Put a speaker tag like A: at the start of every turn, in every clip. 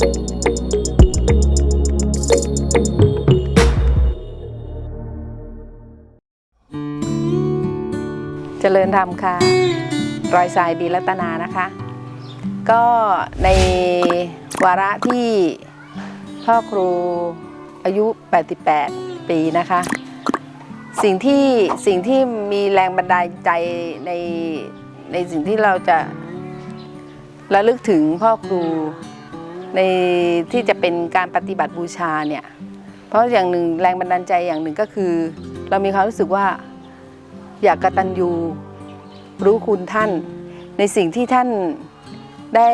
A: เจริญธรรมค่ะ รอยสายดีรัตนานะคะ ก็ในวาระที่พ่อครูอายุ 88 ปีนะคะ สิ่งที่สิ่งที่มีแรงบันดาลใจในในสิ่งที่เราจะระลึกถึงพ่อครู ในที่จะเป็นการปฏิบัติบูชาเนี่ยเพราะอย่างหนึ่งแรงบันดาลใจอย่างหนึ่งก็คือ เรามีความรู้สึกว่าอยากกระตัญญูรู้คุณท่าน ในสิ่งที่ท่านได้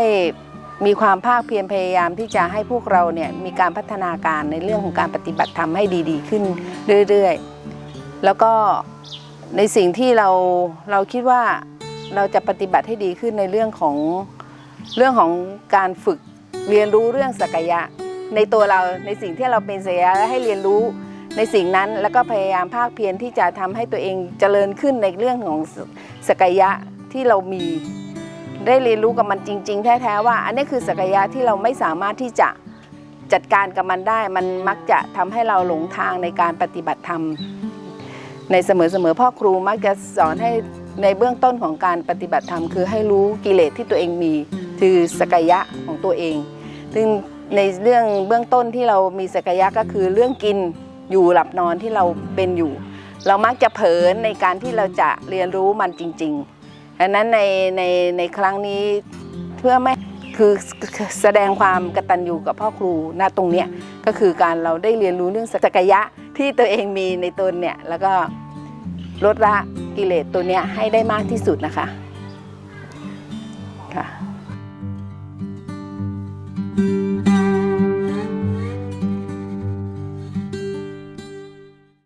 A: มีความภาคเพียรพยายามที่จะให้พวกเราเนี่ยมีการพัฒนาการในเรื่องของการปฏิบัติธรรมให้ดีๆ ขึ้นเรื่อยๆ แล้วก็ในสิ่งที่เราเราคิดว่าเราจะปฏิบัติให้ดีขึ้นในเรื่องของเรื่องของการฝึก เรียนรู้เรื่องศักยะ ในตัวเราในสิ่งที่เราเป็นศักยะและให้เรียนรู้ในสิ่งนั้น แล้วก็พยายามภาคเพียรที่จะทำให้ตัวเองเจริญขึ้นในเรื่องของศักยะที่เรามี ได้เรียนรู้กับมันจริง ๆ แท้ๆว่า อันนี้คือศักยะที่เราไม่สามารถที่จะจัดการกับมันได้ มันมักจะทำให้เราหลงทางในการปฏิบัติธรรม ในเสมอๆพ่อครูมักจะสอนให้ในเบื้องต้นของการปฏิบัติธรรมคือให้รู้กิเลสที่ตัวเองมี คือศักยะของตัวเอง ซึ่งในเรื่องเบื้องต้นที่เรามีศักยะก็คือเรื่องกินอยู่หลับนอนที่เราเป็นอยู่ เรามักจะเผลอในการที่เราจะเรียนรู้มันจริงๆดังนั้นในในในครั้งนี้เพื่อไม่คือแสดงความกตัญญูกับพ่อครูณตรงเนี้ยก็คือการเราได้เรียนรู้เรื่องศักยะที่ตัวเองมีในตนเนี่ยแล้วก็ลดละกิเลสตัวเนี้ยให้ได้มากที่สุดนะคะ